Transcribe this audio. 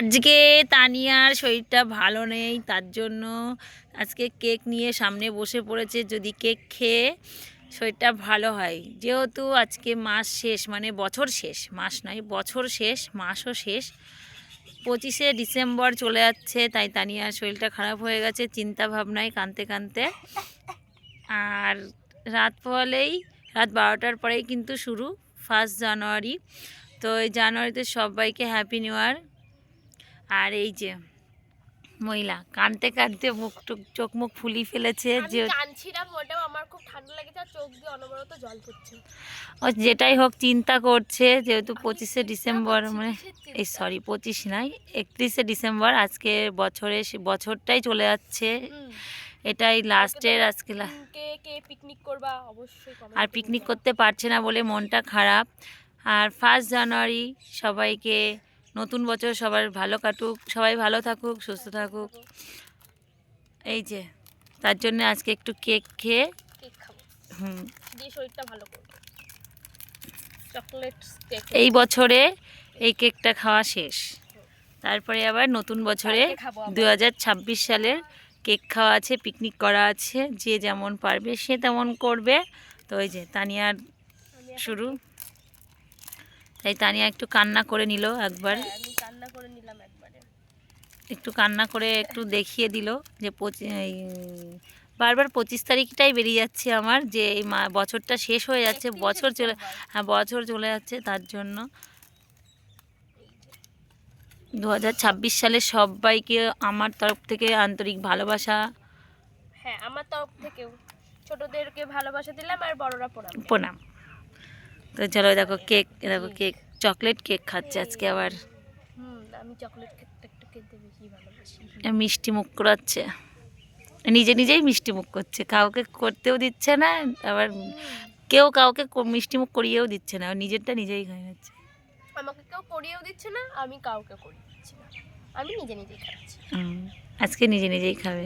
আজকে তানিয়ার শরীরটা ভালো নেই, তার জন্য আজকে কেক নিয়ে সামনে বসে পড়েছে, যদি কেক খেয়ে শরীরটা ভালো হয়। যেহেতু আজকে মাস শেষ মানে বছর শেষ, মাস নয়, বছর শেষ, মাসও শেষ। পঁচিশে ডিসেম্বর চলে যাচ্ছে, তাই তানিয়ার শরীরটা খারাপ হয়ে গেছে, চিন্তা ভাবনায় কানতে কানতে আর রাত পোহালেই রাত বারোটার পরেই কিন্তু শুরু ফার্স্ট জানুয়ারি। তো এই জানুয়ারিতে সবাইকে হ্যাপি নিউ ইয়ার আর এই যে মহিলা কানতে কানতে মুখ টুক চোখ মুখ ফুলি ফেলেছে যে কাঁদছি না মোটেও আমার খুব ঠান্ডা লেগেছে চোখ দিয়ে অনবরত জল পড়ছে। ও যেটাই হোক চিন্তা করছে যেহেতু পঁচিশে ডিসেম্বর মানে এই সরি পঁচিশ নাই একত্রিশে ডিসেম্বর আজকে বছরে বছরটাই চলে যাচ্ছে। এটাই লাস্টের আজকে লা- কে কে পিকনিক করবা অবশ্যই আর পিকনিক করতে পারছে না বলে মনটা খারাপ। আর ফার্স্ট জানুয়ারি সবাইকে নতুন বছর সবার ভালো কাটুক সবাই ভালো থাকুক সুস্থ থাকুক। এই যে তার জন্য আজকে একটু কেক খেয়ে হুম, শরীরটা ভালো চকলেট এই বছরে এই কেকটা খাওয়া শেষ। তারপরে আবার নতুন বছরে। দু হাজার ছাব্বিশ সালের কেক খাওয়া আছে পিকনিক করা আছে যে যেমন পারবে সে তেমন করবে। তো ওই যে তানিয়ার শুরু। তাই তানিয়া একটু কান্না করে নিল একবার। হ্যাঁ, কান্না করে নিলাম একবারে। একটু কান্না করে একটু দেখিয়ে দিল যে বারবার পঁচিশ তারিখটাই বেরিয়ে যাচ্ছে আমার যে এই মা বছরটা শেষ হয়ে যাচ্ছে বছর চলে হ্যাঁ বছর চলে যাচ্ছে তার জন্য। দু হাজার ছাব্বিশ সালে সবাইকে আমার তরফ থেকে আন্তরিক ভালোবাসা। হ্যাঁ আমার তরফ থেকেও। ছোটদেরকে ভালোবাসা দিলাম আর বড়রা প্রণাম। প্রণাম। তো চলো দেখো কেক দেখো কেক চকলেট কেক খাচ্ছে আজকে আবার। আমি চকলেট কেকটা একটু খেতে বেশি ভালোবাসি। মিষ্টি মুখ করাচ্ছে। নিজে নিজেই মিষ্টি মুখ করছে কাউকে করতেও দিচ্ছে না আবার কেউ কাউকে কো- মিষ্টি মুখ করিয়েও দিচ্ছে না নিজেরটা নিজেই খাই যাচ্ছে আমাকে কেউ করিয়েও দিচ্ছে না আমি কাউকে করিয়ে দিচ্ছি না। আমি নিজে নিজেই খাচ্ছি। আজকে নিজে নিজেই খাবে।